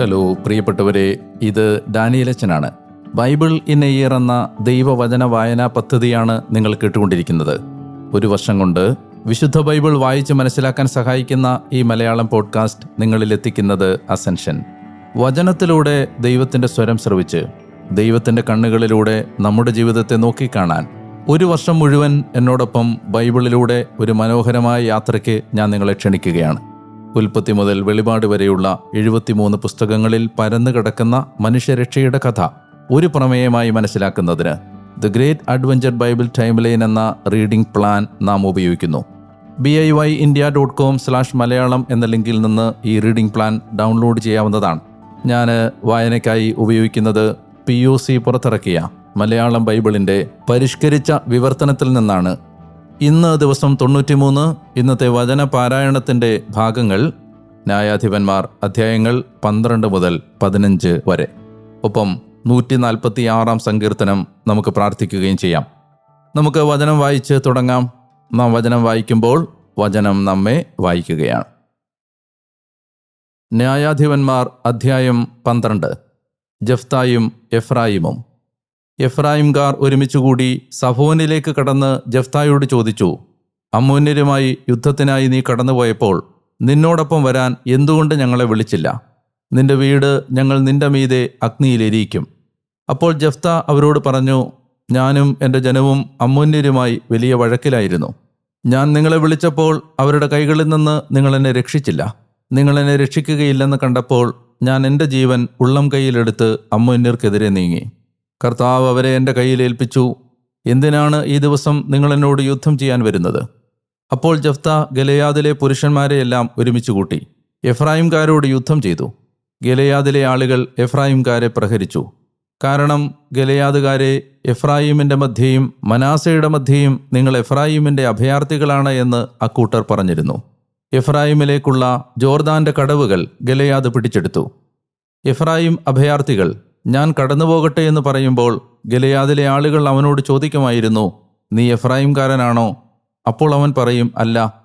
Hello പ്രിയപ്പെട്ടവരെ ഇത് ഡാനിയലച്ചനാണ് ബൈബിൾ ഇൻ എ ഇയർ എന്ന ദൈവവചന വായനാ പദ്ധതിയാണ് നിങ്ങൾ കേട്ടുകൊണ്ടിരിക്കുന്നത്. ഒരു വർഷം കൊണ്ട് വിശുദ്ധ ബൈബിൾ വായിച്ച് മനസ്സിലാക്കാൻ സഹായിക്കുന്ന ഈ മലയാളം പോഡ്കാസ്റ്റ് നിങ്ങളിൽ എത്തിക്കുന്നത് അസെൻഷൻ. വചനത്തിലൂടെ ദൈവത്തിന്റെ സ്വരം ശ്രവിച്ച് ദൈവത്തിന്റെ കണ്ണുകളിലൂടെ നമ്മുടെ ജീവിതത്തെ നോക്കിക്കാണാൻ ഒരു വർഷം മുഴുവൻ എന്നോടൊപ്പം ബൈബിളിലൂടെ ഒരു മനോഹരമായ യാത്രയ്ക്ക് ഞാൻ നിങ്ങളെ ക്ഷണിക്കുകയാണ്. ഉൽപ്പത്തി മുതൽ വെളിപാട് വരെയുള്ള എഴുപത്തിമൂന്ന് പുസ്തകങ്ങളിൽ പരന്നു കിടക്കുന്ന മനുഷ്യരക്ഷയുടെ കഥ ഒരു പ്രമേയമായി മനസ്സിലാക്കുന്നതിന് the great adventure Bible timeline എന്ന റീഡിംഗ് പ്ലാൻ നാം ഉപയോഗിക്കുന്നു. B I Y India dot com slash Malayalam എന്ന ലിങ്കിൽ നിന്ന് ഈ റീഡിംഗ് പ്ലാൻ ഡൗൺലോഡ് ചെയ്യാവുന്നതാണ്. ഞാൻ വായനയ്ക്കായി ഉപയോഗിക്കുന്നത് പി യു സി പുറത്തിറക്കിയ മലയാളം ബൈബിളിന്റെ പരിഷ്കരിച്ച വിവർത്തനത്തിൽ നിന്നാണ് ഇന്ന് ദിവസം തൊണ്ണൂറ്റിമൂന്ന് ഇന്നത്തെ വചന പാരായണത്തിന്റെ ഭാഗങ്ങൾ ന്യായാധിപന്മാർ അധ്യായങ്ങൾ പന്ത്രണ്ട് മുതൽ പതിനഞ്ച് വരെ. ഒപ്പം നൂറ്റി നാൽപ്പത്തി ആറാം സങ്കീർത്തനം നമുക്ക് പ്രാർത്ഥിക്കുകയും ചെയ്യാം. നമുക്ക് വചനം വായിച്ച് തുടങ്ങാം. നാം വചനം വായിക്കുമ്പോൾ വചനം നമ്മെ വായിക്കുകയാണ്. ന്യായാധിപന്മാർ അധ്യായം പന്ത്രണ്ട് ജഫ്തായും എഫ്രായിമും. എഫ്രായിംകാർ ഒരുമിച്ചുകൂടി സഫോനിലേക്ക് കടന്ന് ജഫ്തായോട് ചോദിച്ചു അമ്മൂന്യരുമായി യുദ്ധത്തിനായി നീ കടന്നുപോയപ്പോൾ നിന്നോടൊപ്പം വരാൻ എന്തുകൊണ്ട് ഞങ്ങളെ വിളിച്ചില്ല? നിന്റെ വീട് ഞങ്ങൾ നിന്റെ മീതെ അഗ്നിയിലെരിയിക്കും അപ്പോൾ ജഫ്ത അവരോട് പറഞ്ഞു ഞാനും എന്റെ ജനവും അമ്മൂന്യരുമായി വലിയ വഴക്കിലായിരുന്നു. ഞാൻ നിങ്ങളെ വിളിച്ചപ്പോൾ അവരുടെ കൈകളിൽ നിന്ന് നിങ്ങൾ എന്നെ രക്ഷിച്ചില്ല. നിങ്ങൾ എന്നെ രക്ഷിക്കുകയില്ലെന്ന് കണ്ടപ്പോൾ ഞാൻ എന്റെ ജീവൻ ഉള്ളം കൈയിലെടുത്ത് അമ്മൂന്യർക്കെതിരെ നീങ്ങി. കർത്താവ് അവരെ എന്റെ കയ്യിൽ ഏൽപ്പിച്ചു. എന്തിനാണ് ഈ ദിവസം നിങ്ങൾ എന്നോട് യുദ്ധം ചെയ്യാൻ വരുന്നത്? അപ്പോൾ ജഫ്ത ഗലയാദിലെ പുരുഷന്മാരെയെല്ലാം ഒരുമിച്ച് കൂട്ടി. എഫ്രായിംകാരോട് യുദ്ധം ചെയ്തു. ഗലയാദിലെ ആളുകൾ എഫ്രായിംകാരെ പ്രഹരിച്ചു. കാരണം ഗലയാദുകാരെ എഫ്രായിമിന്റെ മധ്യയും മനാസയുടെ മധ്യയും നിങ്ങൾ എഫ്രായിമിന്റെ അഭയാർത്ഥികളാണ് എന്ന് അക്കൂട്ടർ പറഞ്ഞിരുന്നു. എഫ്രായിമിലേക്കുള്ള ജോർദാന്റെ കടവുകൾ ഗലയാദ് പിടിച്ചെടുത്തു. എഫ്രായിം അഭയാർത്ഥികൾ ഞാൻ കടന്നുപോകട്ടെ എന്ന് പറയുമ്പോൾ ഗലയാദിലെ ആളുകൾ അവനോട് ചോദിക്കുമായിരുന്നു നീ എഫ്രായിംകാരനാണോ? അപ്പോൾ അവൻ പറയും അല്ല.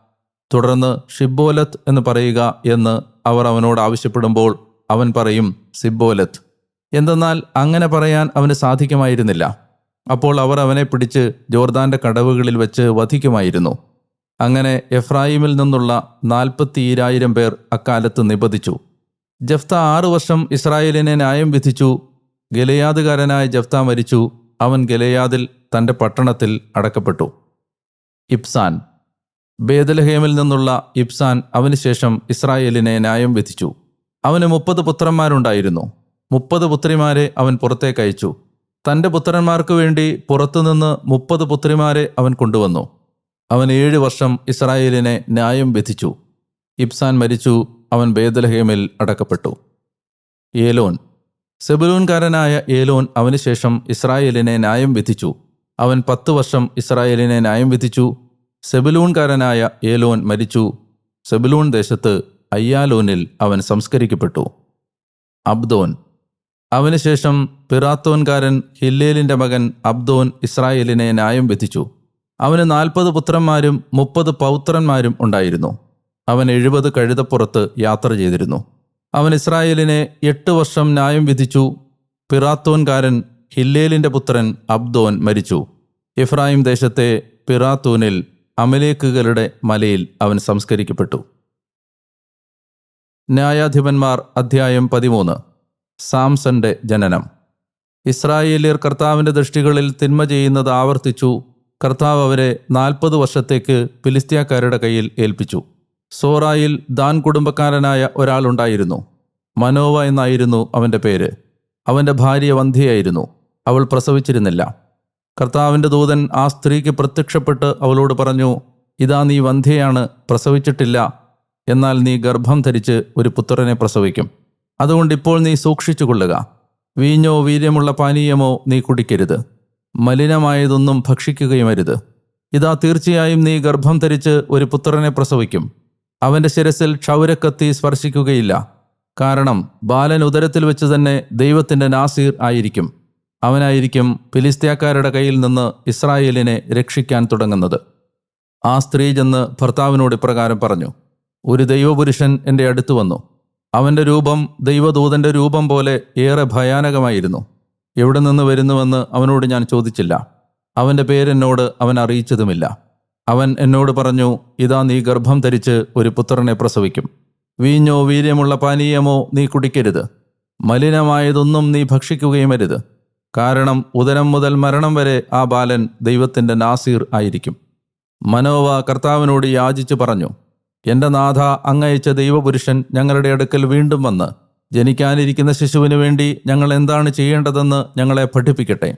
തുടർന്ന് ഷിബോലത്ത് എന്ന് പറയുക എന്ന് അവർ അവനോട് ആവശ്യപ്പെടുമ്പോൾ അവൻ പറയും സിബോലത്ത് എന്തെന്നാൽ അങ്ങനെ പറയാൻ അവന് സാധിക്കുമായിരുന്നില്ല. അപ്പോൾ അവർ അവനെ പിടിച്ച് ജോർദാന്റെ കടവുകളിൽ വെച്ച് വധിക്കുമായിരുന്നു. അങ്ങനെ എഫ്രായിമിൽ നിന്നുള്ള നാൽപ്പത്തിയിരായിരം പേർ അക്കാലത്ത് നിബദിച്ചു ജഫ്ത ആറു വർഷം ഇസ്രായേലിനെ ന്യായം വിധിച്ചു ഗലയാദുകാരനായ ജഫ്ത മരിച്ചു. അവൻ ഗലയാദിൽ തന്റെ പട്ടണത്തിൽ അടക്കപ്പെട്ടു. ഇബ്സാൻ. ബേദലഹേമിൽ നിന്നുള്ള ഇബ്സാൻ അവനുശേഷം ഇസ്രായേലിനെ ന്യായം വിധിച്ചു. അവന് മുപ്പത് പുത്രന്മാരുണ്ടായിരുന്നു. മുപ്പത് പുത്രിമാരെ അവൻ പുറത്തേക്ക് അയച്ചു. തന്റെ പുത്രന്മാർക്ക് വേണ്ടി പുറത്തുനിന്ന് മുപ്പത് പുത്രിമാരെ അവൻ കൊണ്ടുവന്നു. അവൻ ഏഴ് വർഷം ഇസ്രായേലിനെ ന്യായം വിധിച്ചു. ഇബ്സാൻ മരിച്ചു. അവൻ ബേദലഹേമിൽ അടക്കപ്പെട്ടു. ഏലോൻ. സെബുലൂൻകാരനായ ഏലോൻ അവനുശേഷം ഇസ്രായേലിനെ ന്യായം വിധിച്ചു. അവൻ പത്ത് വർഷം ഇസ്രായേലിനെ ന്യായം വിധിച്ചു. സെബലൂൺകാരനായ ഏലോൻ മരിച്ചു. സെബലൂൺ ദേശത്ത് അയ്യാലോനിൽ അവൻ സംസ്കരിക്കപ്പെട്ടു. അബ്ദോൻ. അവനുശേഷം പിറാത്തോൻകാരൻ ഹില്ലേലിന്റെ മകൻ അബ്ദോൻ ഇസ്രായേലിനെ ന്യായം വിധിച്ചു. അവന് നാൽപ്പത് പുത്രന്മാരും മുപ്പത് പൗത്രന്മാരും ഉണ്ടായിരുന്നു. അവൻ എഴുപത് കഴുതപ്പുറത്ത് യാത്ര ചെയ്തിരുന്നു. അവൻ ഇസ്രായേലിനെ എട്ട് വർഷം ന്യായം വിധിച്ചു. പിറാത്തോൻകാരൻ ഹില്ലേലിന്റെ പുത്രൻ അബ്ദോൻ മരിച്ചു. ഇഫ്രായിം ദേശത്തെ പിറാത്തൂനിൽ അമലേക്കുകളുടെ മലയിൽ അവൻ സംസ്കരിക്കപ്പെട്ടു. ന്യായാധിപന്മാർ അധ്യായം പതിമൂന്ന്. സാംസന്റെ ജനനം. ഇസ്രായേലിയർ കർത്താവിന്റെ ദൃഷ്ടികളിൽ തിന്മ ചെയ്യുന്നത് ആവർത്തിച്ചു. കർത്താവ് അവരെ നാൽപ്പത് വർഷത്തേക്ക് ഫിലിസ്തീയക്കാരുടെ കയ്യിൽ ഏൽപ്പിച്ചു. സോറായിൽ ദാൻ കുടുംബക്കാരനായ ഒരാളുണ്ടായിരുന്നു മനോവ എന്നായിരുന്നു അവന്റെ പേര്. അവന്റെ ഭാര്യ വന്ധ്യയായിരുന്നു. അവൾ പ്രസവിച്ചിരുന്നില്ല. കർത്താവിന്റെ ദൂതൻ ആ സ്ത്രീക്ക് പ്രത്യക്ഷപ്പെട്ട് അവളോട് പറഞ്ഞു ഇതാ നീ വന്ധ്യയാണ് പ്രസവിച്ചിട്ടില്ല. എന്നാൽ നീ ഗർഭം ധരിച്ച് ഒരു പുത്രനെ പ്രസവിക്കും. അതുകൊണ്ട് ഇപ്പോൾ നീ സൂക്ഷിച്ചു കൊള്ളുക വീഞ്ഞോ വീര്യമുള്ള പാനീയമോ നീ കുടിക്കരുത്. മലിനമായതൊന്നും ഭക്ഷിക്കുകയുമരുത്. ഇതാ തീർച്ചയായും നീ ഗർഭം ധരിച്ച് ഒരു പുത്രനെ പ്രസവിക്കും. അവന്റെ ശിരസിൽ ക്ഷൗരക്കത്തി സ്പർശിക്കുകയില്ല. കാരണം ബാലൻ ഉദരത്തിൽ വെച്ച് തന്നെ ദൈവത്തിന്റെ നാസീർ ആയിരിക്കും. അവനായിരിക്കും ഫിലിസ്തീയക്കാരുടെ കയ്യിൽ നിന്ന് ഇസ്രായേലിനെ രക്ഷിക്കാൻ തുടങ്ങുന്നത്. ആ സ്ത്രീ ചെന്ന് ഭർത്താവിനോട് ഇപ്രകാരം പറഞ്ഞു ഒരു ദൈവപുരുഷൻ എന്റെ അടുത്ത് വന്നു. അവന്റെ രൂപം ദൈവദൂതന്റെ രൂപം പോലെ ഏറെ ഭയാനകമായിരുന്നു. എവിടെ നിന്ന് വരുന്നുവെന്ന് അവനോട് ഞാൻ ചോദിച്ചില്ല. അവന്റെ പേരെന്നോട് അവൻ അറിയിച്ചതുമില്ല. അവൻ എന്നോട് പറഞ്ഞു ഇതാ നീ ഗർഭം ധരിച്ച് ഒരു പുത്രനെ പ്രസവിക്കും. വീഞ്ഞോ വീര്യമുള്ള പാനീയമോ നീ കുടിക്കരുത്. മലിനമായതൊന്നും നീ ഭക്ഷിക്കുകയും അരുത്. കാരണം ഉദരം മുതൽ മരണം വരെ ആ ബാലൻ ദൈവത്തിന്റെ നാസീർ ആയിരിക്കും. മനോവ കർത്താവിനോട് യാചിച്ചു പറഞ്ഞു എന്റെ നാഥ അങ്ങയച്ച ദൈവപുരുഷൻ ഞങ്ങളുടെ അടുക്കൽ വീണ്ടും വന്ന് ജനിക്കാനിരിക്കുന്ന ശിശുവിന് വേണ്ടി ഞങ്ങൾ എന്താണ് ചെയ്യേണ്ടതെന്ന് ഞങ്ങളെ പഠിപ്പിക്കട്ടെ.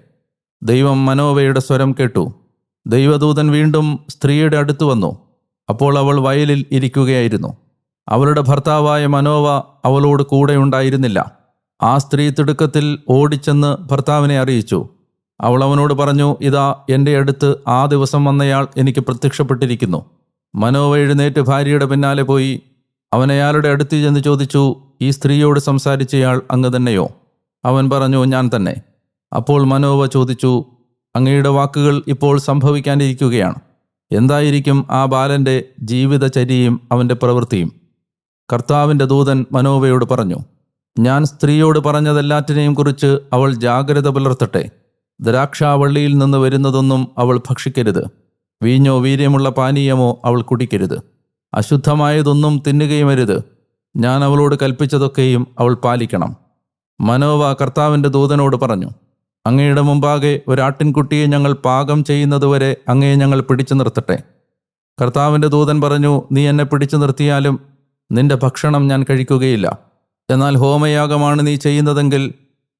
ദൈവം മനോവയുടെ സ്വരം കേട്ടു. ദൈവദൂതൻ വീണ്ടും സ്ത്രീയുടെ അടുത്ത് വന്നു. അപ്പോൾ അവൾ വയലിൽ ഇരിക്കുകയായിരുന്നു. അവളുടെ ഭർത്താവായ മനോവ അവളോട് കൂടെ ഉണ്ടായിരുന്നില്ല. ആ സ്ത്രീ തിടുക്കത്തിൽ ഓടിച്ചെന്ന് ഭർത്താവിനെ അറിയിച്ചു. അവൾ അവനോട് പറഞ്ഞു ഇതാ എന്റെ അടുത്ത് ആ ദിവസം വന്നയാൾ എനിക്ക് പ്രത്യക്ഷപ്പെട്ടിരിക്കുന്നു. മനോവ എഴുന്നേറ്റ് ഭാര്യയുടെ പിന്നാലെ പോയി. അവനയാളുടെ അടുത്ത് ചെന്ന് ചോദിച്ചു ഈ സ്ത്രീയോട് സംസാരിച്ചയാൾ അങ്ങ് തന്നെയോ? അവൻ പറഞ്ഞു ഞാൻ തന്നെ. അപ്പോൾ മനോവ ചോദിച്ചു അങ്ങയുടെ വാക്കുകൾ ഇപ്പോൾ സംഭവിക്കാനിരിക്കുകയാണ്. എന്തായിരിക്കും ആ ബാലന്റെ ജീവിതചര്യയും അവന്റെ പ്രവൃത്തിയും? കർത്താവിന്റെ ദൂതൻ മനോവയോട് പറഞ്ഞു ഞാൻ സ്ത്രീയോട് പറഞ്ഞതെല്ലാറ്റിനെയും കുറിച്ച് അവൾ ജാഗ്രത പുലർത്തട്ടെ. ദ്രാക്ഷാവള്ളിയിൽ നിന്ന് വരുന്നതൊന്നും അവൾ ഭക്ഷിക്കരുത്. വീഞ്ഞോ വീര്യമുള്ള പാനീയമോ അവൾ കുടിക്കരുത്. അശുദ്ധമായതൊന്നും തിന്നുകയും അരുത്. ഞാൻ അവളോട് കൽപ്പിച്ചതൊക്കെയും അവൾ പാലിക്കണം. മനോവ കർത്താവിന്റെ ദൂതനോട് പറഞ്ഞു അങ്ങയുടെ മുമ്പാകെ ഒരാട്ടിൻകുട്ടിയെ ഞങ്ങൾ പാകം ചെയ്യുന്നതുവരെ അങ്ങയെ ഞങ്ങൾ പിടിച്ചു നിർത്തട്ടെ. കർത്താവിന്റെ ദൂതൻ പറഞ്ഞു നീ എന്നെ പിടിച്ചു നിർത്തിയാലും നിന്റെ ഭക്ഷണം ഞാൻ കഴിക്കുകയില്ല. എന്നാൽ ഹോമയാഗമാണ് നീ ചെയ്യുന്നതെങ്കിൽ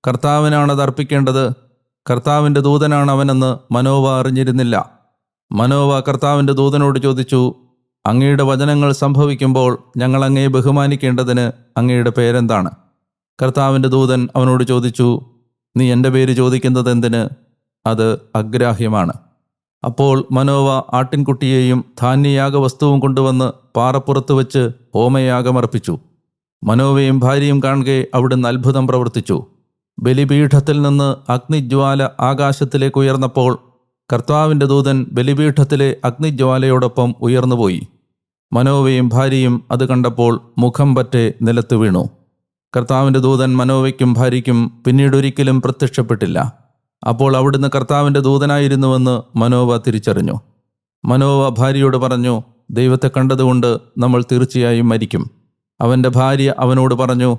കർത്താവിനാണത് അർപ്പിക്കേണ്ടത്. കർത്താവിന്റെ ദൂതനാണ് അവനെന്ന് മനോവ അറിഞ്ഞിരുന്നില്ല. മനോവ കർത്താവിന്റെ ദൂതനോട് ചോദിച്ചു അങ്ങയുടെ വചനങ്ങൾ സംഭവിക്കുമ്പോൾ ഞങ്ങൾ അങ്ങയെ ബഹുമാനിക്കേണ്ടതിന് അങ്ങയുടെ പേരെന്താണ്? കർത്താവിന്റെ ദൂതൻ അവനോട് ചോദിച്ചു നീ എന്റെ പേര് ചോദിക്കുന്നത് എന്തിന്? അത് അഗ്രാഹ്യമാണ്. അപ്പോൾ മനോവ ആട്ടിൻകുട്ടിയെയും ധാന്യയാഗ വസ്തുവും കൊണ്ടുവന്ന് പാറപ്പുറത്ത് വെച്ച് ഹോമയാഗമർപ്പിച്ചു മനോവയും ഭാര്യയും കാണുകെ അവിടുന്ന് അത്ഭുതം പ്രവർത്തിച്ചു. ബലിപീഠത്തിൽ നിന്ന് അഗ്നിജ്വാല ആകാശത്തിലേക്ക് ഉയർന്നപ്പോൾ കർത്താവിന്റെ ദൂതൻ ബലിപീഠത്തിലെ അഗ്നിജ്വാലയോടൊപ്പം ഉയർന്നുപോയി. മനോവയും ഭാര്യയും അത് കണ്ടപ്പോൾ മുഖം പറ്റെ നിലത്ത് വീണു. കർത്താവിന്റെ ദൂതൻ മനോവയ്ക്കും ഭാര്യയ്ക്കും പിന്നീടൊരിക്കലും പ്രത്യക്ഷപ്പെട്ടില്ല. അപ്പോൾ അവിടുന്ന് കർത്താവിന്റെ ദൂതനായിരുന്നുവെന്ന് മനോവ തിരിച്ചറിഞ്ഞു. മനോവ ഭാര്യയോട് പറഞ്ഞു ദൈവത്തെ കണ്ടതുകൊണ്ട് നമ്മൾ തീർച്ചയായും മരിക്കും. അവന്റെ ഭാര്യ അവനോട് പറഞ്ഞു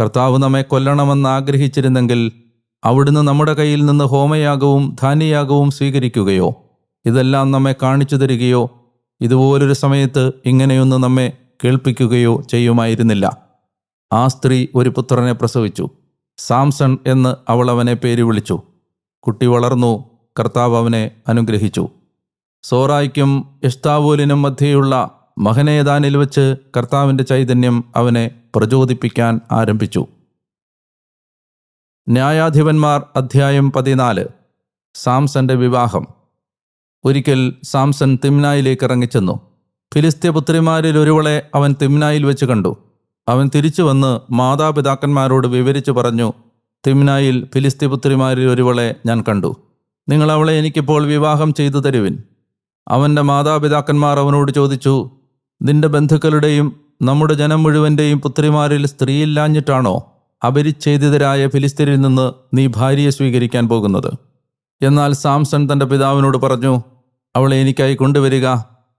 കർത്താവ് നമ്മെ കൊല്ലണമെന്ന് ആഗ്രഹിച്ചിരുന്നെങ്കിൽ അവിടുന്ന് നമ്മുടെ കയ്യിൽ നിന്ന് ഹോമയാഗവും ധാന്യയാഗവും സ്വീകരിക്കുകയോ ഇതെല്ലാം നമ്മെ കാണിച്ചു തരികയോ ഇതുപോലൊരു സമയത്ത് ഇങ്ങനെയൊന്ന് നമ്മെ കേൾപ്പിക്കുകയോ ചെയ്യുമായിരുന്നില്ല. ആ സ്ത്രീ ഒരു പുത്രനെ പ്രസവിച്ചു. സാംസൺ എന്ന് അവൾ അവനെ പേര് വിളിച്ചു. കുട്ടി വളർന്നു. കർത്താവ് അവനെ അനുഗ്രഹിച്ചു. സോറായിക്കും ഇഷ്താവൂലിനും മധ്യേയുള്ള മഹനേദാനിൽ വെച്ച് കർത്താവിന്റെ ചൈതന്യം അവനെ പ്രചോദിപ്പിക്കാൻ ആരംഭിച്ചു. ന്യായാധിപന്മാർ അധ്യായം പതിനാല്. സാംസന്റെ വിവാഹം. ഒരിക്കൽ സാംസൺ തിമ്നായിലേക്ക് ഇറങ്ങിച്ചെന്നു. ഫിലിസ്ത്യപുത്രിമാരിൽ ഒരുവളെ അവൻ തിമ്നായിൽ വെച്ച് കണ്ടു. അവൻ തിരിച്ചു വന്ന് മാതാപിതാക്കന്മാരോട് വിവരിച്ചു പറഞ്ഞു തിമ്നായിൽ ഫിലിസ്തിപുത്രിമാരിൽ ഒരുവളെ ഞാൻ കണ്ടു. നിങ്ങൾ അവളെ എനിക്കിപ്പോൾ വിവാഹം ചെയ്തു തരുവിൻ. അവന്റെ മാതാപിതാക്കന്മാർ അവനോട് ചോദിച്ചു നിന്റെ ബന്ധുക്കളുടെയും നമ്മുടെ ജനം മുഴുവന്റെയും പുത്രിമാരിൽ സ്ത്രീയില്ലാഞ്ഞിട്ടാണോ അപരിച്ഛേദിതരായ ഫിലിസ്തീനിൽ നിന്ന് നീ ഭാര്യയെ സ്വീകരിക്കാൻ പോകുന്നത്? എന്നാൽ സാംസൺ തന്റെ പിതാവിനോട് പറഞ്ഞു അവളെ എനിക്കായി കൊണ്ടുവരിക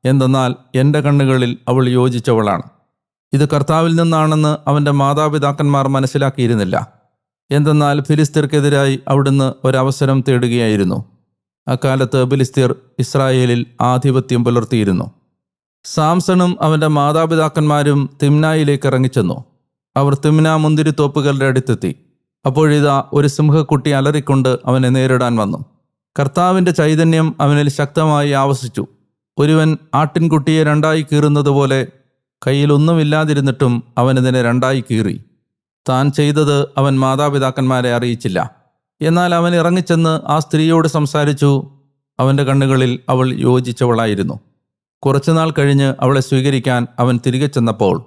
എന്തെന്നാൽ എന്റെ കണ്ണുകളിൽ അവൾ യോജിച്ചവളാണ്. ഇത് കർത്താവിൽ നിന്നാണെന്ന് അവന്റെ മാതാപിതാക്കന്മാർ മനസ്സിലാക്കിയിരുന്നില്ല. എന്തെന്നാൽ ഫിലിസ്തീർക്കെതിരായി അവിടുന്ന് ഒരവസരം തേടുകയായിരുന്നു. അക്കാലത്ത് ഫിലിസ്തീർ ഇസ്രായേലിൽ ആധിപത്യം പുലർത്തിയിരുന്നു. സാംസണും അവന്റെ മാതാപിതാക്കന്മാരും തിമ്നായിലേക്ക് ഇറങ്ങിച്ചെന്നു. അവർ തിമ്ന മുന്തിരിത്തോപ്പുകളുടെ അടുത്തെത്തി. അപ്പോഴിതാ ഒരു സിംഹക്കുട്ടി അലറിക്കൊണ്ട് അവനെ നേരിടാൻ വന്നു. കർത്താവിന്റെ ചൈതന്യം അവനിൽ ശക്തമായി ആവസിച്ചു. ഒരുവൻ ആട്ടിൻകുട്ടിയെ രണ്ടായി കീറുന്നത് പോലെ കയ്യിലൊന്നുമില്ലാതിരുന്നിട്ടും അവനതിനെ രണ്ടായി കീറി. താൻ ചെയ്തത് അവൻ മാതാപിതാക്കന്മാരെ അറിയിച്ചില്ല. എന്നാൽ അവൻ ഇറങ്ങിച്ചെന്ന് ആ സ്ത്രീയോട് സംസാരിച്ചു. അവന്റെ കണ്ണുകളിൽ അവൾ യോജിച്ചവളായിരുന്നു. കുറച്ചുനാൾ കഴിഞ്ഞ് അവളെ സ്വീകരിക്കാൻ അവൻ തിരികെ ചെന്നപ്പോൾ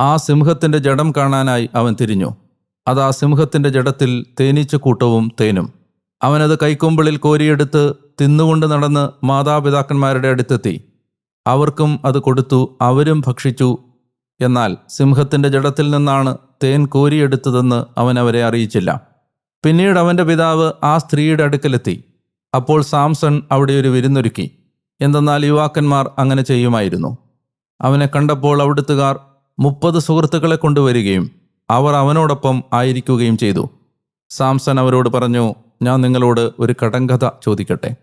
ആ സിംഹത്തിന്റെ ജഡം കാണാനായി അവൻ തിരിഞ്ഞു. അത് ആ സിംഹത്തിന്റെ ജഡത്തിൽ തേനീച്ചക്കൂട്ടവും തേനും. അവനത് കൈക്കൊമ്പിളിൽ കോരിയെടുത്ത് തിന്നുകൊണ്ട് നടന്ന് മാതാപിതാക്കന്മാരുടെ അടുത്തെത്തി. അവർക്കും അത് കൊടുത്തു അവരും ഭക്ഷിച്ചു. എന്നാൽ സിംഹത്തിന്റെ ജഡത്തിൽ നിന്നാണ് തേൻ കോരിയെടുത്തതെന്ന് അവൻ അവരെ അറിയിച്ചില്ല. പിന്നീട് അവന്റെ പിതാവ് ആ സ്ത്രീയുടെ അടുക്കലെത്തി. അപ്പോൾ സാംസൺ അവിടെ ഒരു വിരുന്നൊരുക്കി. എന്തെന്നാൽ യുവാക്കന്മാർ അങ്ങനെ ചെയ്യുമായിരുന്നു. അവനെ കണ്ടപ്പോൾ അവിടുത്തുകാർ മുപ്പത് സുഹൃത്തുക്കളെ കൊണ്ടുവരികയും അവർ അവനോടൊപ്പം ആയിരിക്കുകയും ചെയ്തു. സാംസൺ അവരോട് പറഞ്ഞു ഞാൻ നിങ്ങളോട് ഒരു കടങ്കഥ ചോദിക്കട്ടെ.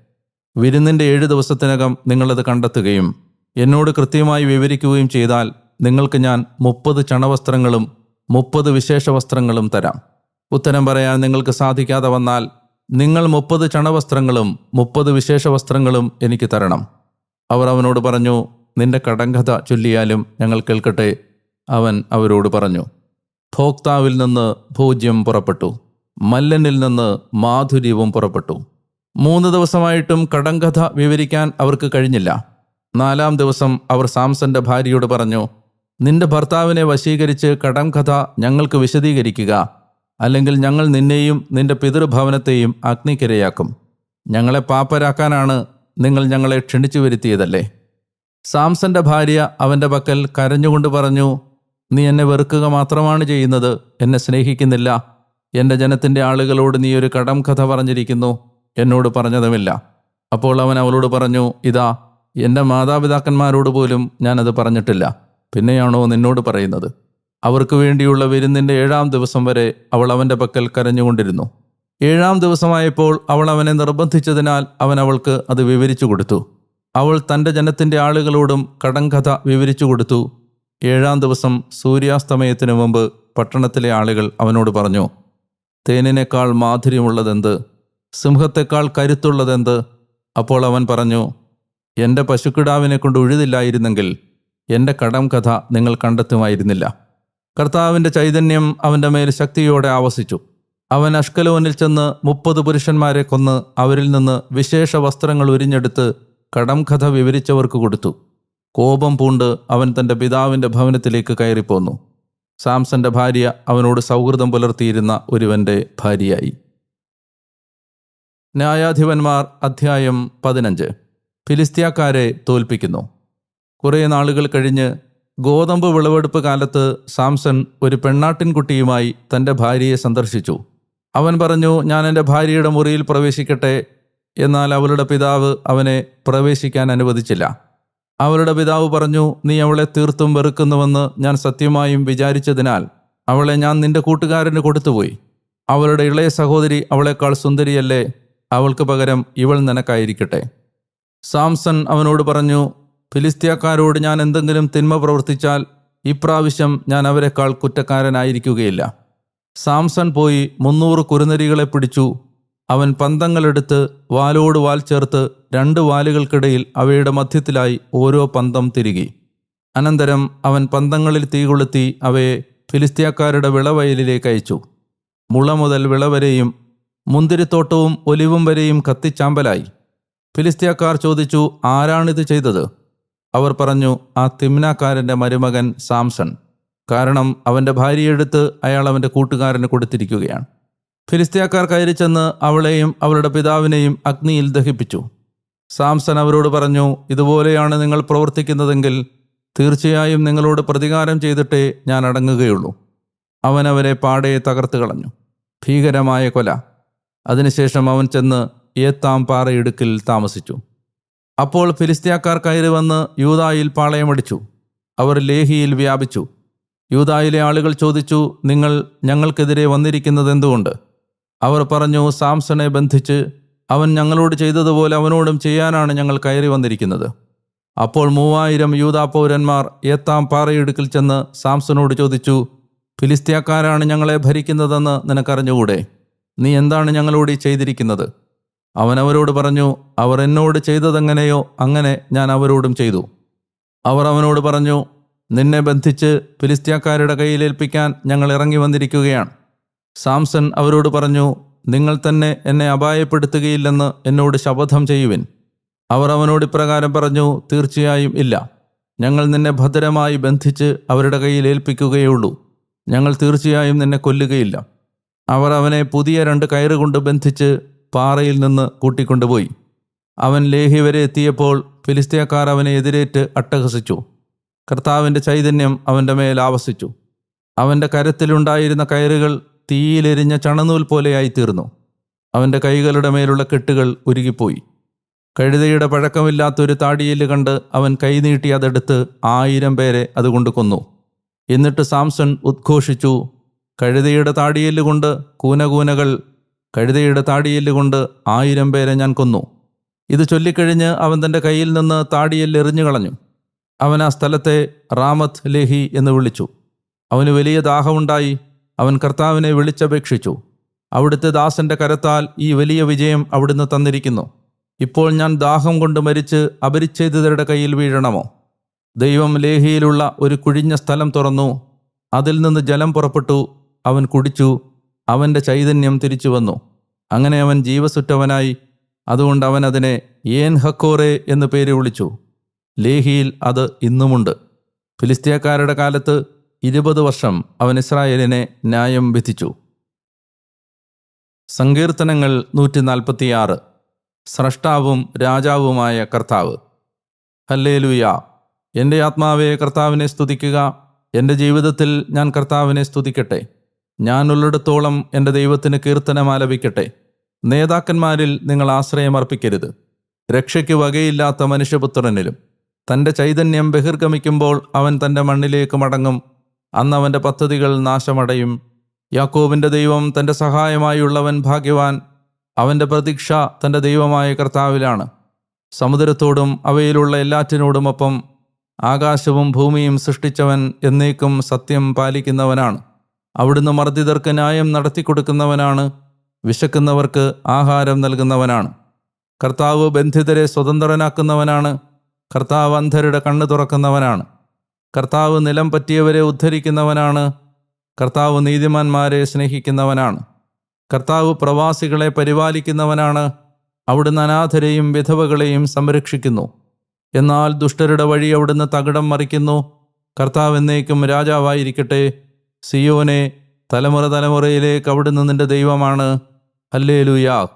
വിരുന്നിന്റെ ഏഴ് ദിവസത്തിനകം നിങ്ങളത് കണ്ടെത്തുകയും എന്നോട് കൃത്യമായി വിവരിക്കുകയും ചെയ്താൽ നിങ്ങൾക്ക് ഞാൻ മുപ്പത് ചണവസ്ത്രങ്ങളും മുപ്പത് വിശേഷ വസ്ത്രങ്ങളും തരാം. ഉത്തരം പറയാൻ നിങ്ങൾക്ക് സാധിക്കാതെ വന്നാൽ നിങ്ങൾ മുപ്പത് ചണവസ്ത്രങ്ങളും മുപ്പത് വിശേഷ വസ്ത്രങ്ങളും എനിക്ക് തരണം. അവർ അവനോട് പറഞ്ഞു നിന്റെ കടങ്കഥ ചൊല്ലിയാലും ഞങ്ങൾ കേൾക്കട്ടെ. അവൻ അവരോട് പറഞ്ഞു ഭോക്താവിൽ നിന്ന് ഭോജ്യം പുറപ്പെട്ടു മല്ലനിൽ നിന്ന് മാധുര്യവും പുറപ്പെട്ടു. മൂന്ന് ദിവസമായിട്ടും കടങ്കഥ വിവരിക്കാൻ അവർക്ക് കഴിഞ്ഞില്ല. നാലാം ദിവസം അവർ സാംസന്റെ ഭാര്യയോട് പറഞ്ഞു നിന്റെ ഭർത്താവിനെ വശീകരിച്ച് കടം കഥ ഞങ്ങൾക്ക് വിശദീകരിക്കുക. അല്ലെങ്കിൽ ഞങ്ങൾ നിന്നെയും നിന്റെ പിതൃഭവനത്തെയും അഗ്നിക്കിരയാക്കും. ഞങ്ങളെ പാപ്പരാക്കാനാണ് നിങ്ങൾ ഞങ്ങളെ ക്ഷണിച്ചു വരുത്തിയതല്ലേ? സാംസന്റെ ഭാര്യ അവന്റെ പക്കൽ കരഞ്ഞുകൊണ്ട് പറഞ്ഞു നീ എന്നെ വെറുക്കുക മാത്രമാണ് ചെയ്യുന്നത്. എന്നെ സ്നേഹിക്കുന്നില്ല. എന്റെ ജനത്തിന്റെ ആളുകളോട് നീ ഒരു കടം കഥ പറഞ്ഞിരിക്കുന്നു. എന്നോട് പറഞ്ഞതുമില്ല. അപ്പോൾ അവൻ അവളോട് പറഞ്ഞു ഇതാ എന്റെ മാതാപിതാക്കന്മാരോട് പോലും ഞാനത് പറഞ്ഞിട്ടില്ല. പിന്നെയാണോ നിന്നോട് പറയുന്നത്? അവർക്ക് വേണ്ടിയുള്ള വിരുന്നിന്റെ ഏഴാം ദിവസം വരെ അവൾ അവന്റെ പക്കൽ കരഞ്ഞുകൊണ്ടിരുന്നു. ഏഴാം ദിവസമായപ്പോൾ അവൾ അവനെ നിർബന്ധിച്ചതിനാൽ അവൻ അവൾക്ക് അത് വിവരിച്ചു കൊടുത്തു. അവൾ തന്റെ ജനത്തിന്റെ ആളുകളോടും കടങ്കഥ വിവരിച്ചു കൊടുത്തു. ഏഴാം ദിവസം സൂര്യാസ്തമയത്തിനു മുമ്പ് പട്ടണത്തിലെ ആളുകൾ അവനോട് പറഞ്ഞു തേനിനേക്കാൾ മാധുര്യമുള്ളതെന്ത്? സിംഹത്തെക്കാൾ കരുത്തുള്ളതെന്ത്? അപ്പോൾ അവൻ പറഞ്ഞു എന്റെ പശുക്കിടാവിനെ കൊണ്ട് ഉഴുതില്ലായിരുന്നെങ്കിൽ എന്റെ കടം കഥ നിങ്ങൾ കണ്ടെത്തുമായിരുന്നില്ല. കർത്താവിന്റെ ചൈതന്യം അവന്റെ മേൽ ശക്തിയോടെ ആവസിച്ചു. അവൻ അഷ്കലോനിൽ ചെന്ന് മുപ്പത് പുരുഷന്മാരെ കൊന്ന് അവരിൽ നിന്ന് വിശേഷ വസ്ത്രങ്ങൾ ഉരിഞ്ഞെടുത്ത് കടം കഥ വിവരിച്ചവർക്ക് കൊടുത്തു. കോപം പൂണ്ട് അവൻ തന്റെ പിതാവിന്റെ ഭവനത്തിലേക്ക് കയറിപ്പോന്നു. സാംസന്റെ ഭാര്യ അവനോട് സൗഹൃദം പുലർത്തിയിരുന്ന ഒരുവന്റെ ഭാര്യയായി. ന്യായാധിപന്മാർ അധ്യായം പതിനഞ്ച്. ഫിലിസ്തീയക്കാരെ തോൽപ്പിക്കുന്നു. കുറേ നാളുകൾ കഴിഞ്ഞ് ഗോതമ്പ് വിളവെടുപ്പ് കാലത്ത് സാംസൺ ഒരു പെണ്ണാട്ടിൻകുട്ടിയുമായി തന്റെ ഭാര്യയെ സന്ദർശിച്ചു. അവൻ പറഞ്ഞു ഞാൻ എന്റെ ഭാര്യയുടെ മുറിയിൽ പ്രവേശിക്കട്ടെ. എന്നാൽ അവളുടെ പിതാവ് അവനെ പ്രവേശിക്കാൻ അനുവദിച്ചില്ല. അവളുടെ പിതാവ് പറഞ്ഞു നീ അവളെ തീർത്തും വെറുക്കുന്നുവെന്ന് ഞാൻ സത്യമായും വിചാരിച്ചതിനാൽ അവളെ ഞാൻ നിന്റെ കൂട്ടുകാരന് കൊടുത്തുപോയി. അവളുടെ ഇളയ സഹോദരി അവളെക്കാൾ സുന്ദരിയല്ലേ? അവൾക്ക് പകരം ഇവൾ നിനക്കായിരിക്കട്ടെ. സാംസൺ അവനോട് പറഞ്ഞു ഫിലിസ്തീയക്കാരോട് ഞാൻ എന്തെങ്കിലും തിന്മ പ്രവർത്തിച്ചാൽ ഇപ്രാവശ്യം ഞാൻ അവരെക്കാൾ കുറ്റക്കാരനായിരിക്കുകയില്ല. സാംസൺ പോയി മുന്നൂറ് കുരുനരികളെ പിടിച്ചു. അവൻ പന്തങ്ങളെടുത്ത് വാലോട് വാൽ ചേർത്ത് രണ്ട് വാലുകൾക്കിടയിൽ അവയുടെ മധ്യത്തിലായി ഓരോ പന്തം തിരികെ. അനന്തരം അവൻ പന്തങ്ങളിൽ തീ കൊളുത്തി അവയെ ഫിലിസ്തീയക്കാരുടെ വിളവയലിലേക്ക് അയച്ചു. മുള മുതൽ വിളവരെയും മുന്തിരിത്തോട്ടവും ഒലിവും വരെയും കത്തിച്ചാമ്പലായി. ഫിലിസ്തീയക്കാർ ചോദിച്ചു ആരാണിത് ചെയ്തത്? അവർ പറഞ്ഞു ആ തിമ്നാക്കാരന്റെ മരുമകൻ സാംസൺ. കാരണം അവന്റെ ഭാര്യയെടുത്ത് അയാൾ അവന്റെ കൂട്ടുകാരന് കൊടുത്തിരിക്കുകയാണ്. ഫിലിസ്തീയക്കാർ കയറി ചെന്ന് അവളെയും അവളുടെ പിതാവിനെയും അഗ്നിയിൽ ദഹിപ്പിച്ചു. സാംസൺ അവരോട് പറഞ്ഞു ഇതുപോലെയാണ് നിങ്ങൾ പ്രവർത്തിക്കുന്നതെങ്കിൽ തീർച്ചയായും നിങ്ങളോട് പ്രതികാരം ചെയ്തിട്ടേ ഞാൻ അടങ്ങുകയുള്ളൂ. അവൻ അവരെ പാടെ തകർത്ത് കളഞ്ഞു. ഭീകരമായ കൊല. അതിനുശേഷം അവൻ ചെന്ന് ഏത്താം പാറയിടുക്കിൽ താമസിച്ചു. അപ്പോൾ ഫിലിസ്തീയക്കാർ കയറി വന്ന് യൂതായിൽ പാളയമടിച്ചു അവർ ലേഹിയിൽ വ്യാപിച്ചു. യൂതായിലെ ആളുകൾ ചോദിച്ചു നിങ്ങൾ ഞങ്ങൾക്കെതിരെ വന്നിരിക്കുന്നത് എന്തുകൊണ്ട് അവർ പറഞ്ഞു സാംസണെ ബന്ധിച്ച് അവൻ ഞങ്ങളോട് ചെയ്തതുപോലെ അവനോടും ചെയ്യാനാണ് ഞങ്ങൾ കയറി വന്നിരിക്കുന്നത്. അപ്പോൾ മൂവായിരം യൂതാ പൗരന്മാർ ഏത്താം പാറയിടുക്കിൽ ചെന്ന് സാംസനോട് ചോദിച്ചു ഫിലിസ്തീയക്കാരാണ് ഞങ്ങളെ ഭരിക്കുന്നതെന്ന് നിനക്കറിഞ്ഞുകൂടെ? നീ എന്താണ് ഞങ്ങളോട് ചെയ്തിരിക്കുന്നത്? അവൻ അവരോട് പറഞ്ഞു അവർ എന്നോട് ചെയ്തതെങ്ങനെയോ അങ്ങനെ ഞാൻ അവരോടും ചെയ്തു. അവർ അവനോട് പറഞ്ഞു നിന്നെ ബന്ധിച്ച് ഫിലിസ്ത്യാക്കാരുടെ കയ്യിലേൽപ്പിക്കാൻ ഞങ്ങൾ ഇറങ്ങി വന്നിരിക്കുകയാണ്. സാംസൺ അവരോട് പറഞ്ഞു നിങ്ങൾ തന്നെ എന്നെ അപായപ്പെടുത്തുകയില്ലെന്ന് എന്നോട് ശപഥം ചെയ്യുവിൻ. അവർ അവനോട് ഇപ്രകാരം പറഞ്ഞു തീർച്ചയായും ഇല്ല. ഞങ്ങൾ നിന്നെ ഭദ്രമായി ബന്ധിച്ച് അവരുടെ കയ്യിൽ ഏൽപ്പിക്കുകയുള്ളൂ ഞങ്ങൾ തീർച്ചയായും നിന്നെ കൊല്ലുകയില്ല. അവർ അവനെ പുതിയ രണ്ട് കയറുകൊണ്ട് ബന്ധിച്ച് പാറയിൽ നിന്ന് കൂട്ടിക്കൊണ്ടുപോയി. അവൻ ലേഹി വരെ എത്തിയപ്പോൾ ഫിലിസ്തീയക്കാർ അവനെ എതിരേറ്റ് അട്ടഹസിച്ചു. കർത്താവിന്റെ ചൈതന്യം അവന്റെ മേൽ ആവസിച്ചു. അവന്റെ കരത്തിലുണ്ടായിരുന്ന കയറുകൾ തീയിലെരിഞ്ഞ ചണനൂൽ പോലെയായി തീർന്നു അവന്റെ കൈകളുടെ മേലുള്ള കെട്ടുകൾ ഉരുകിപ്പോയി. കഴുതയുടെ പഴക്കമില്ലാത്തൊരു താടിയിൽ കണ്ട് അവൻ കൈനീട്ടി അതെടുത്ത് ആയിരം പേരെ അതുകൊണ്ട് കൊന്നു. എന്നിട്ട് സാംസൺ ഉദ്ഘോഷിച്ചു. കഴുതയുടെ താടിയിൽ കൊണ്ട് കൂനകൂനകൾ കഴുതയുടെ താടിയെല്ല് കൊണ്ട് ആയിരം പേരെ ഞാൻ കൊന്നു. ഇത് ചൊല്ലിക്കഴിഞ്ഞ് അവൻ തന്റെ കയ്യിൽ നിന്ന് താടിയെല്ല് എറിഞ്ഞു കളഞ്ഞു. അവൻ ആ സ്ഥലത്തെ റാമത്ത് ലേഹി എന്ന് വിളിച്ചു. അവന് വലിയ ദാഹമുണ്ടായി. അവൻ കർത്താവിനെ വിളിച്ചപേക്ഷിച്ചു. അവിടുത്തെ ദാസന്റെ കരത്താൽ ഈ വലിയ വിജയം അവിടുന്ന് തന്നിരിക്കുന്നു. ഇപ്പോൾ ഞാൻ ദാഹം കൊണ്ട് മരിച്ച് അപരിച്ഛേദിതരുടെ കയ്യിൽ വീഴണമോ? ദൈവം ലേഹിയിലുള്ള ഒരു കുഴിഞ്ഞ സ്ഥലം തുറന്നു. അതിൽ നിന്ന് ജലം പുറപ്പെട്ടു. അവൻ കുടിച്ചു. അവന്റെ ചൈതന്യം തിരിച്ചു വന്നു. അങ്ങനെ അവൻ ജീവസുറ്റവനായി അതുകൊണ്ട് അവൻ അതിനെ ഏൻ ഹക്കോറെ എന്ന് പേര് വിളിച്ചു. ലേഹിയിൽ അത് ഇന്നുമുണ്ട്. ഫിലിസ്തീയക്കാരുടെ കാലത്ത് ഇരുപത് വർഷം അവൻ ഇസ്രായേലിനെ ന്യായം വിധിച്ചു. സങ്കീർത്തനങ്ങൾ നൂറ്റി നാൽപ്പത്തിയാറ് സ്രഷ്ടാവും രാജാവുമായ കർത്താവ്. ഹല്ലേലൂയ. എന്റെ ആത്മാവെ കർത്താവിനെ സ്തുതിക്കുക. എന്റെ ജീവിതത്തിൽ ഞാൻ കർത്താവിനെ സ്തുതിക്കട്ടെ. ഞാൻ ഉള്ളിടത്തോളം എന്റെ ദൈവത്തിന് കീർത്തനം ആലപിക്കട്ടെ. നേതാക്കന്മാരിൽ നിങ്ങൾ ആശ്രയം അർപ്പിക്കരുത്. രക്ഷയ്ക്ക് വകയില്ലാത്ത മനുഷ്യപുത്രനിലും. തന്റെ ചൈതന്യം ബഹിർഗമിക്കുമ്പോൾ അവൻ തന്റെ മണ്ണിലേക്ക് മടങ്ങും. അന്ന് അവന്റെ പദ്ധതികൾ നാശമടയും. യാക്കോബിന്റെ ദൈവം തന്റെ സഹായമായുള്ളവൻ ഭാഗ്യവാൻ. അവന്റെ പ്രതീക്ഷ തന്റെ ദൈവമായ കർത്താവിലാണ്. സമുദ്രത്തോടും അവയിലുള്ള എല്ലാറ്റിനോടുമൊപ്പം ആകാശവും ഭൂമിയും സൃഷ്ടിച്ചവൻ എന്നേക്കും സത്യം പാലിക്കുന്നവനാണ്. അവിടുന്ന് മർദ്ദിതർക്ക് ന്യായം നടത്തി കൊടുക്കുന്നവനാണ് വിശക്കുന്നവർക്ക് ആഹാരം നൽകുന്നവനാണ്. കർത്താവ് ബന്ധിതരെ സ്വതന്ത്രനാക്കുന്നവനാണ് കർത്താവ് അന്ധരുടെ കണ്ണ് തുറക്കുന്നവനാണ്. കർത്താവ് നിലം പറ്റിയവരെ ഉദ്ധരിക്കുന്നവനാണ് കർത്താവ് നീതിമാന്മാരെ സ്നേഹിക്കുന്നവനാണ്. കർത്താവ് പ്രവാസികളെ പരിപാലിക്കുന്നവനാണ് അവിടുന്ന് അനാഥരെയും വിധവകളെയും സംരക്ഷിക്കുന്നു. എന്നാൽ ദുഷ്ടരുടെ വഴി അവിടുന്ന് തകിടം മറിക്കുന്നു. കർത്താവ് എന്നേക്കും രാജാവായിരിക്കട്ടെ സിയോനെ തലമുറ തലമുറയിലേക്ക് അവിടുന്ന് നിന്റെ ദൈവമാണ്. ഹല്ലേലൂയാ.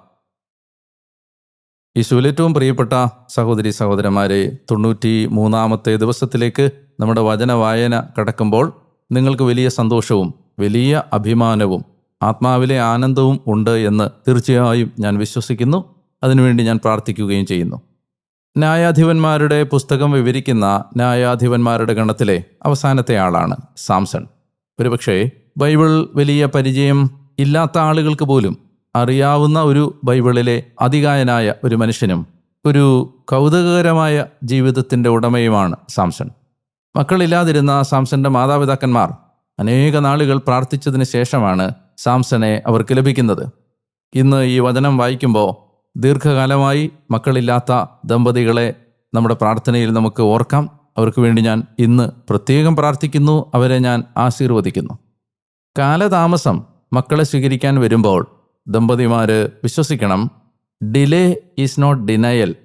യേശുവിൽ ഏറ്റവും പ്രിയപ്പെട്ട സഹോദരി സഹോദരന്മാരെ തൊണ്ണൂറ്റി മൂന്നാമത്തെ ദിവസത്തിലേക്ക് നമ്മുടെ വചന വായന കടക്കുമ്പോൾ നിങ്ങൾക്ക് വലിയ സന്തോഷവും വലിയ അഭിമാനവും ആത്മാവിലെ ആനന്ദവും ഉണ്ട് എന്ന് തീർച്ചയായും ഞാൻ വിശ്വസിക്കുന്നു. അതിനുവേണ്ടി ഞാൻ പ്രാർത്ഥിക്കുകയും ചെയ്യുന്നു. ന്യായാധിപന്മാരുടെ പുസ്തകം വിവരിക്കുന്ന ന്യായാധിപന്മാരുടെ ഗണത്തിലെ അവസാനത്തെ ആളാണ് സാംസൺ. ഒരുപക്ഷേ ബൈബിൾ വലിയ പരിചയം ഇല്ലാത്ത ആളുകൾക്ക് പോലും അറിയാവുന്ന ഒരു ബൈബിളിലെ അതികായനായ ഒരു മനുഷ്യനും ഒരു കൗതുകകരമായ ജീവിതത്തിന്റെ ഉടമയുമാണ് സാംസൺ. മക്കളില്ലാതിരുന്ന സാംസന്റെ മാതാപിതാക്കന്മാർ അനേക നാളുകൾ പ്രാർത്ഥിച്ചതിന് ശേഷമാണ് സാംസനെ അവർക്ക് ലഭിക്കുന്നത്. ഇന്ന് ഈ വചനം വായിക്കുമ്പോൾ ദീർഘകാലമായി മക്കളില്ലാത്ത ദമ്പതികളെ നമ്മുടെ പ്രാർത്ഥനയിൽ നമുക്ക് ഓർക്കാം. അവർക്ക് വേണ്ടി ഞാൻ ഇന്ന് പ്രത്യേകം പ്രാർത്ഥിക്കുന്നു. അവരെ ഞാൻ ആശീർവദിക്കുന്നു. കാലതാമസം മക്കളെ സ്വീകരിക്കാൻ വരുമ്പോൾ ദമ്പതിമാർ വിശ്വസിക്കണം. Delay is not denial.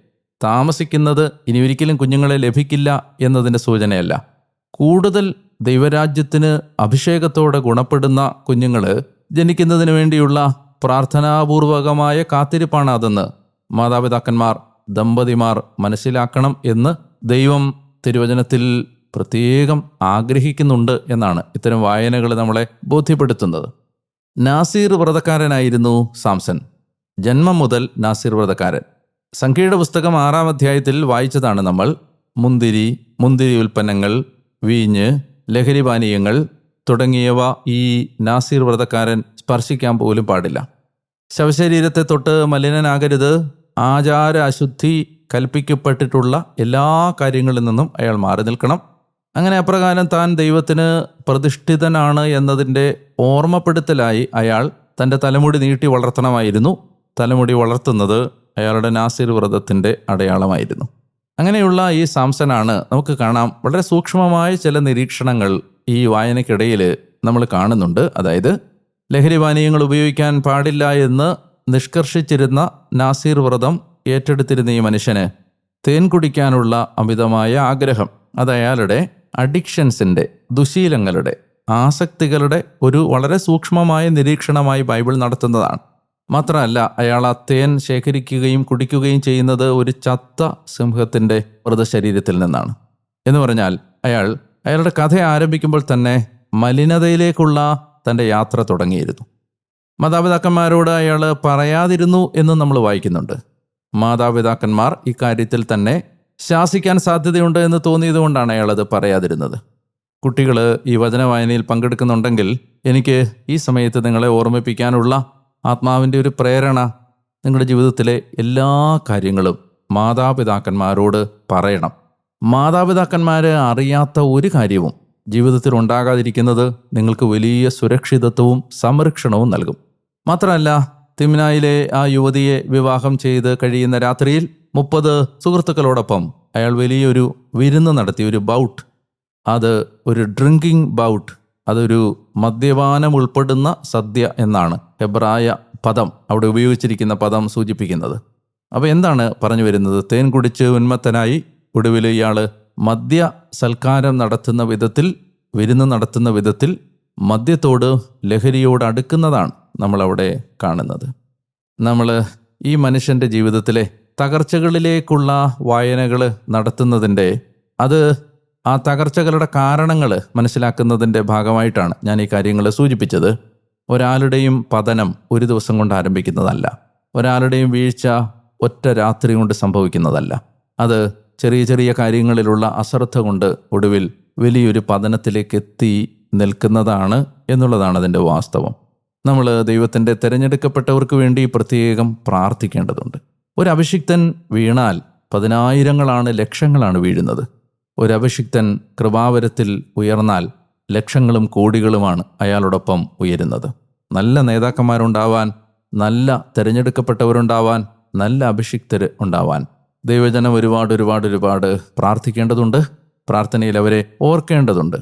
താമസിക്കുന്നത് ഇനി ഒരിക്കലും കുഞ്ഞുങ്ങളെ ലഭിക്കില്ല എന്നതിന്റെ സൂചനയല്ല. കൂടുതൽ ദൈവരാജ്യത്തിന് അഭിഷേകത്തോടെ ഗുണപ്പെടുന്ന കുഞ്ഞുങ്ങൾ ജനിക്കുന്നതിന് വേണ്ടിയുള്ള പ്രാർത്ഥനാപൂർവകമായ കാത്തിരിപ്പാണ് അതെന്ന് മാതാപിതാക്കന്മാർ ദമ്പതിമാർ മനസ്സിലാക്കണം എന്ന് ദൈവം തിരുവചനത്തിൽ പ്രത്യേകം ആഗ്രഹിക്കുന്നുണ്ട് എന്നാണ് ഇത്തരം വായനകൾ നമ്മളെ ബോധ്യപ്പെടുത്തുന്നത്. നാസീർ വ്രതക്കാരനായിരുന്നു സാംസൺ. ജന്മം മുതൽ നാസീർ വ്രതക്കാരൻ. സംഖ്യയുടെ പുസ്തകം ആറാം അധ്യായത്തിൽ വായിച്ചതാണ് നമ്മൾ. മുന്തിരി മുന്തിരി ഉൽപ്പന്നങ്ങൾ വീഞ്ഞ് ലഹരി പാനീയങ്ങൾ തുടങ്ങിയവ ഈ നാസീർ വ്രതക്കാരൻ സ്പർശിക്കാൻ പോലും പാടില്ല. ശവശരീരത്തെ തൊട്ട് മലിനനാകരുത്. ആചാര അശുദ്ധി കൽപ്പിക്കപ്പെട്ടിട്ടുള്ള എല്ലാ കാര്യങ്ങളിൽ നിന്നും അയാൾ മാറി നിൽക്കണം. അങ്ങനെ അപ്രകാരം താൻ ദൈവത്തിന് പ്രതിഷ്ഠിതനാണ് എന്നതിന്റെ ഓർമ്മപ്പെടുത്തലായി അയാൾ തന്റെ തലമുടി നീട്ടി വളർത്തണമായിരുന്നു. തലമുടി വളർത്തുന്നത് അയാളുടെ നാസിർ വ്രതത്തിന്റെ അടയാളമായിരുന്നു. അങ്ങനെയുള്ള ഈ സാംസനാണ് നമുക്ക് കാണാം. വളരെ സൂക്ഷ്മമായ ചില നിരീക്ഷണങ്ങൾ ഈ വായനയ്ക്കിടയിൽ നമ്മൾ കാണുന്നുണ്ട്. അതായത് ലഹരി പാനീയങ്ങൾ ഉപയോഗിക്കാൻ പാടില്ല എന്ന് നിഷ്കർഷിച്ചിരുന്ന നാസീർ വ്രതം ഏറ്റെടുത്തിരുന്ന ഈ മനുഷ്യന് തേൻ കുടിക്കാനുള്ള അമിതമായ ആഗ്രഹം അത് അയാളുടെ അഡിക്ഷൻസിന്റെ ദുശീലങ്ങളുടെ ആസക്തികളുടെ ഒരു വളരെ സൂക്ഷ്മമായ നിരീക്ഷണമായി ബൈബിൾ നടത്തുന്നതാണ്. മാത്രമല്ല അയാൾ ആ തേൻ ശേഖരിക്കുകയും കുടിക്കുകയും ചെയ്യുന്നത് ഒരു ചത്ത സിംഹത്തിന്റെ മൃതശരീരത്തിൽ നിന്നാണ്. എന്ന് പറഞ്ഞാൽ അയാൾ അയാളുടെ കഥ ആരംഭിക്കുമ്പോൾ തന്നെ മലിനതയിലേക്കുള്ള തന്റെ യാത്ര തുടങ്ങിയിരുന്നു. മാതാപിതാക്കന്മാരോട് അയാൾ പറയാതിരുന്നു എന്ന് നമ്മൾ വായിക്കുന്നുണ്ട്. മാതാപിതാക്കന്മാർ ഇക്കാര്യത്തിൽ തന്നെ ശാസിക്കാൻ സാധ്യതയുണ്ട് എന്ന് തോന്നിയതുകൊണ്ടാണ് അയാളത് പറയാതിരുന്നത്. കുട്ടികൾ ഈ വചന വായനയിൽ പങ്കെടുക്കുന്നുണ്ടെങ്കിൽ എനിക്ക് ഈ സമയത്ത് നിങ്ങളെ ഓർമ്മിപ്പിക്കാനുള്ള ആത്മാവിന്റെ ഒരു പ്രേരണ നിങ്ങളുടെ ജീവിതത്തിലെ എല്ലാ കാര്യങ്ങളും മാതാപിതാക്കന്മാരോട് പറയണം. മാതാപിതാക്കന്മാർ അറിയാത്ത ഒരു കാര്യവും ജീവിതത്തിൽ ഉണ്ടാകാതിരിക്കുന്നത് നിങ്ങൾക്ക് വലിയ സുരക്ഷിതത്വവും സംരക്ഷണവും നൽകും. മാത്രമല്ല തിമ്നായിലെ ആ യുവതിയെ വിവാഹം ചെയ്ത് കഴിയുന്ന രാത്രിയിൽ മുപ്പത് സുഹൃത്തുക്കളോടൊപ്പം അയാൾ വലിയൊരു വിരുന്ന് നടത്തി ഒരു ബൗട്ട്. അത് ഒരു ഡ്രിങ്കിങ് ബൗട്ട്. അതൊരു മദ്യപാനം ഉൾപ്പെടുന്ന സദ്യ എന്നാണ് ഹെബ്രായ പദം അവിടെ ഉപയോഗിച്ചിരിക്കുന്ന പദം സൂചിപ്പിക്കുന്നത്. അപ്പോൾ എന്താണ് പറഞ്ഞു വരുന്നത്? തേൻ കുടിച്ച് ഉന്മത്തനായി ഒടുവിൽ ഇയാൾ മദ്യ സൽക്കാരം നടത്തുന്ന വിധത്തിൽ വിരുന്ന് നടത്തുന്ന വിധത്തിൽ മദ്യത്തോട് ലഹരിയോട് അടുക്കുന്നതാണ് നമ്മളവിടെ കാണുന്നത്. നമ്മൾ ഈ മനുഷ്യന്റെ ജീവിതത്തിലെ തകർച്ചകളിലേക്കുള്ള വായനകൾ നടത്തുന്നതിന്റെ അത് ആ തകർച്ചകളുടെ കാരണങ്ങൾ മനസ്സിലാക്കുന്നതിന്റെ ഭാഗമായിട്ടാണ് ഞാൻ ഈ കാര്യങ്ങൾ സൂചിപ്പിച്ചത്. ഒരാളുടെയും പതനം ഒരു ദിവസം കൊണ്ട് ആരംഭിക്കുന്നതല്ല. ഒരാളുടെയും വീഴ്ച ഒറ്റ രാത്രി കൊണ്ട് സംഭവിക്കുന്നതല്ല. അത് ചെറിയ ചെറിയ കാര്യങ്ങളിലുള്ള അശ്രദ്ധ കൊണ്ട് ഒടുവിൽ വലിയൊരു പതനത്തിലേക്ക് എത്തി നിൽക്കുന്നതാണ് എന്നുള്ളതാണ് അതിന്റെ വാസ്തവം. നമ്മൾ ദൈവത്തിന്റെ തിരഞ്ഞെടുക്കപ്പെട്ടവർക്ക് വേണ്ടി പ്രത്യേകം പ്രാർത്ഥിക്കേണ്ടതുണ്ട്. ഒരു അഭിഷിക്തൻ വീണാൽ പതിനായിരങ്ങളാണ് ലക്ഷങ്ങളാണ് വീഴുന്നത്. ഒരു അഭിഷിക്തൻ കൃപാവരത്തിൽ ഉയർന്നാൽ ലക്ഷങ്ങളും കോടികളുമാണ് അയാളോടൊപ്പം ഉയരുന്നത്. നല്ല നേതാക്കന്മാരുണ്ടാവാൻ നല്ല തിരഞ്ഞെടുക്കപ്പെട്ടവരുണ്ടാവാൻ നല്ല അഭിഷിക്തർ ഉണ്ടാവാൻ ദൈവജനം ഒരുപാട് ഒരുപാട് ഒരുപാട് പ്രാർത്ഥിക്കേണ്ടതുണ്ട്. പ്രാർത്ഥനയിൽ അവരെ ഓർക്കേണ്ടതുണ്ട്.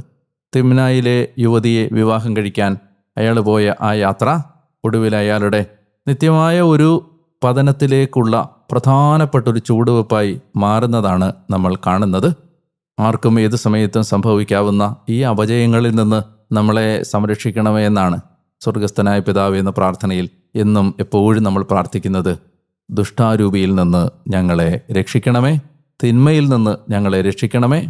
തിമ്നായിലെ യുവതിയെ വിവാഹം കഴിക്കാൻ അയാൾ പോയ ആ യാത്ര ഒടുവിൽ അയാളുടെ നിത്യമായ ഒരു പതനത്തിലേക്കുള്ള പ്രധാനപ്പെട്ട ഒരു ചൂടുവെപ്പായി മാറുന്നതാണ് നമ്മൾ കാണുന്നത്. ആർക്കും ഏത് സമയത്തും സംഭവിക്കാവുന്ന ഈ അപജയങ്ങളിൽ നിന്ന് നമ്മളെ സംരക്ഷിക്കണമേ എന്നാണ് സ്വർഗസ്ഥനായ പിതാവ് എന്ന പ്രാർത്ഥനയിൽ എന്നും എപ്പോഴും നമ്മൾ പ്രാർത്ഥിക്കുന്നത്. ദുഷ്ടാരൂപിയിൽ നിന്ന് ഞങ്ങളെ രക്ഷിക്കണമേ തിന്മയിൽ നിന്ന് ഞങ്ങളെ രക്ഷിക്കണമേ.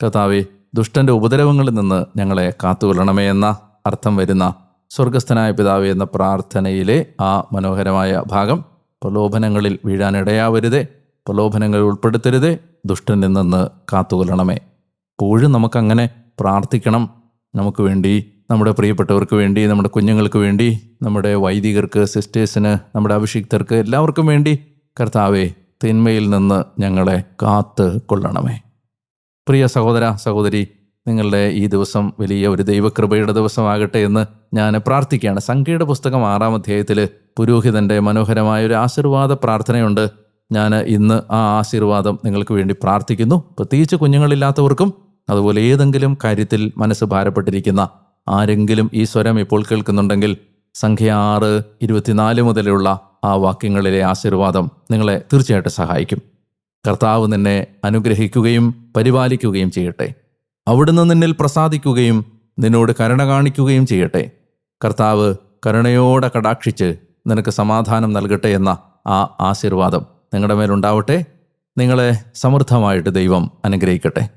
കർത്താവെ ദുഷ്ടന്റെ ഉപദ്രവങ്ങളിൽ നിന്ന് ഞങ്ങളെ കാത്തുകൊള്ളണമേ എന്ന അർത്ഥം വരുന്ന സ്വർഗസ്ഥനായ പിതാവ് എന്ന പ്രാർത്ഥനയിലെ ആ മനോഹരമായ ഭാഗം പ്രലോഭനങ്ങളിൽ വീഴാനിടയാവരുതേ പ്രലോഭനങ്ങൾ ഉൾപ്പെടുത്തരുതേ ദുഷ്ടനിൽ നിന്ന് കാത്തുകൊള്ളണമേ. എപ്പോഴും നമുക്കങ്ങനെ പ്രാർത്ഥിക്കണം. നമുക്ക് വേണ്ടി നമ്മുടെ പ്രിയപ്പെട്ടവർക്ക് വേണ്ടി നമ്മുടെ കുഞ്ഞുങ്ങൾക്ക് വേണ്ടി നമ്മുടെ വൈദികർക്ക് സിസ്റ്റേഴ്സിന് നമ്മുടെ അഭിഷിക്തർക്ക് എല്ലാവർക്കും വേണ്ടി കർത്താവെ തിന്മയിൽ നിന്ന് ഞങ്ങളെ കാത്ത് കൊള്ളണമേ. പ്രിയ സഹോദര സഹോദരി നിങ്ങളുടെ ഈ ദിവസം വലിയ ഒരു ദൈവകൃപയുടെ ദിവസമാകട്ടെ എന്ന് ഞാൻ പ്രാർത്ഥിക്കുകയാണ്. സംഖ്യയുടെ പുസ്തകം ആറാം അധ്യായത്തിൽ പുരോഹിതന്റെ മനോഹരമായ ഒരു ആശീർവാദ പ്രാർത്ഥനയുണ്ട്. ഞാൻ ഇന്ന് ആ ആശീർവാദം നിങ്ങൾക്ക് വേണ്ടി പ്രാർത്ഥിക്കുന്നു. പ്രത്യേകിച്ച് കുഞ്ഞുങ്ങളില്ലാത്തവർക്കും അതുപോലെ ഏതെങ്കിലും കാര്യത്തിൽ മനസ്സ് ഭാരപ്പെട്ടിരിക്കുന്ന ആരെങ്കിലും ഈ സ്വരം ഇപ്പോൾ കേൾക്കുന്നുണ്ടെങ്കിൽ സംഖ്യ ആറ് ഇരുപത്തിനാല് മുതലുള്ള ആ വാക്യങ്ങളിലെ ആശീർവാദം നിങ്ങളെ തീർച്ചയായിട്ടും സഹായിക്കും. കർത്താവ് നിന്നെ അനുഗ്രഹിക്കുകയും പരിപാലിക്കുകയും ചെയ്യട്ടെ. അവിടുന്ന് നിന്നിൽ പ്രസാദിക്കുകയും നിന്നോട് കരുണ കാണിക്കുകയും ചെയ്യട്ടെ. കർത്താവ് കരുണയോടെ കടാക്ഷിച്ച് നിനക്ക് സമാധാനം നൽകട്ടെ എന്ന ആ ആശീർവാദം നിങ്ങളുടെ മേലുണ്ടാവട്ടെ നിങ്ങളെ സമൃദ്ധമായിട്ട് ദൈവം അനുഗ്രഹിക്കട്ടെ.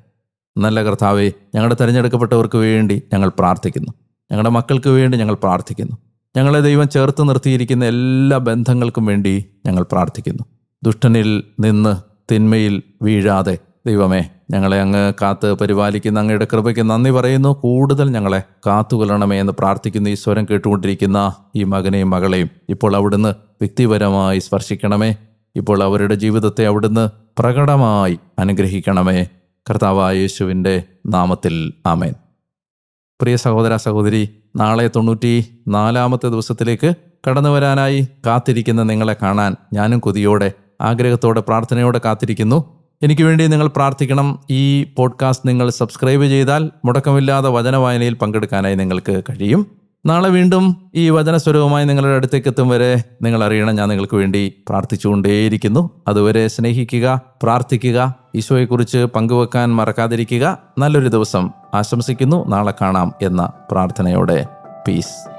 നല്ല കർത്താവെ ഞങ്ങളുടെ തിരഞ്ഞെടുക്കപ്പെട്ടവർക്ക് വേണ്ടി ഞങ്ങൾ പ്രാർത്ഥിക്കുന്നു. ഞങ്ങളുടെ മക്കൾക്ക് വേണ്ടി ഞങ്ങൾ പ്രാർത്ഥിക്കുന്നു. ഞങ്ങളെ ദൈവം ചേർത്ത് നിർത്തിയിരിക്കുന്ന എല്ലാ ബന്ധങ്ങൾക്കും വേണ്ടി ഞങ്ങൾ പ്രാർത്ഥിക്കുന്നു. ദുഷ്ടനിൽ നിന്ന് തിന്മയിൽ വീഴാതെ. ദൈവമേ ഞങ്ങളെ അങ്ങ് കാത്ത് പരിപാലിക്കുന്ന അങ്ങയുടെ കൃപയ്ക്ക് നന്ദി പറയുന്നു. കൂടുതൽ ഞങ്ങളെ കാത്തുകൊള്ളണമേ എന്ന് പ്രാർത്ഥിക്കുന്ന. ഈ സ്വരം കേട്ടുകൊണ്ടിരിക്കുന്ന ഈ മകനെയും മകളെയും ഇപ്പോൾ അവിടുന്ന് വ്യക്തിപരമായി സ്പർശിക്കണമേ. ഇപ്പോൾ അവരുടെ ജീവിതത്തെ അവിടുന്ന് പ്രകടമായി അനുഗ്രഹിക്കണമേ. കർത്താവായ യേശുവിന്റെ നാമത്തിൽ. ആമേൻ. പ്രിയ സഹോദര സഹോദരി നാളെ തൊണ്ണൂറ്റി നാലാമത്തെ ദിവസത്തിലേക്ക് കടന്നു വരാനായി കാത്തിരിക്കുന്ന നിങ്ങളെ കാണാൻ ഞാനും കൊതിയോടെ ആഗ്രഹത്തോടെ പ്രാർത്ഥനയോടെ കാത്തിരിക്കുന്നു. എനിക്ക് വേണ്ടി നിങ്ങൾ പ്രാർത്ഥിക്കണം. ഈ പോഡ്കാസ്റ്റ് നിങ്ങൾ സബ്സ്ക്രൈബ് ചെയ്താൽ മുടക്കമില്ലാതെ വചനവായനയിൽ പങ്കെടുക്കാനായി നിങ്ങൾക്ക് കഴിയും. നാളെ വീണ്ടും ഈ വചനസ്വരവുമായി നിങ്ങളുടെ അടുത്തേക്ക് എത്തും വരെ നിങ്ങൾ അറിയണം. ഞാൻ നിങ്ങൾക്ക് വേണ്ടി പ്രാർത്ഥിച്ചുകൊണ്ടേയിരിക്കുന്നു. അതുവരെ സ്നേഹിക്കുക പ്രാർത്ഥിക്കുക ഈശോയെക്കുറിച്ച് പങ്കുവെക്കാൻ മറക്കാതിരിക്കുക. നല്ലൊരു ദിവസം ആശംസിക്കുന്നു. നാളെ കാണാം എന്ന പ്രാർത്ഥനയോടെ. പീസ്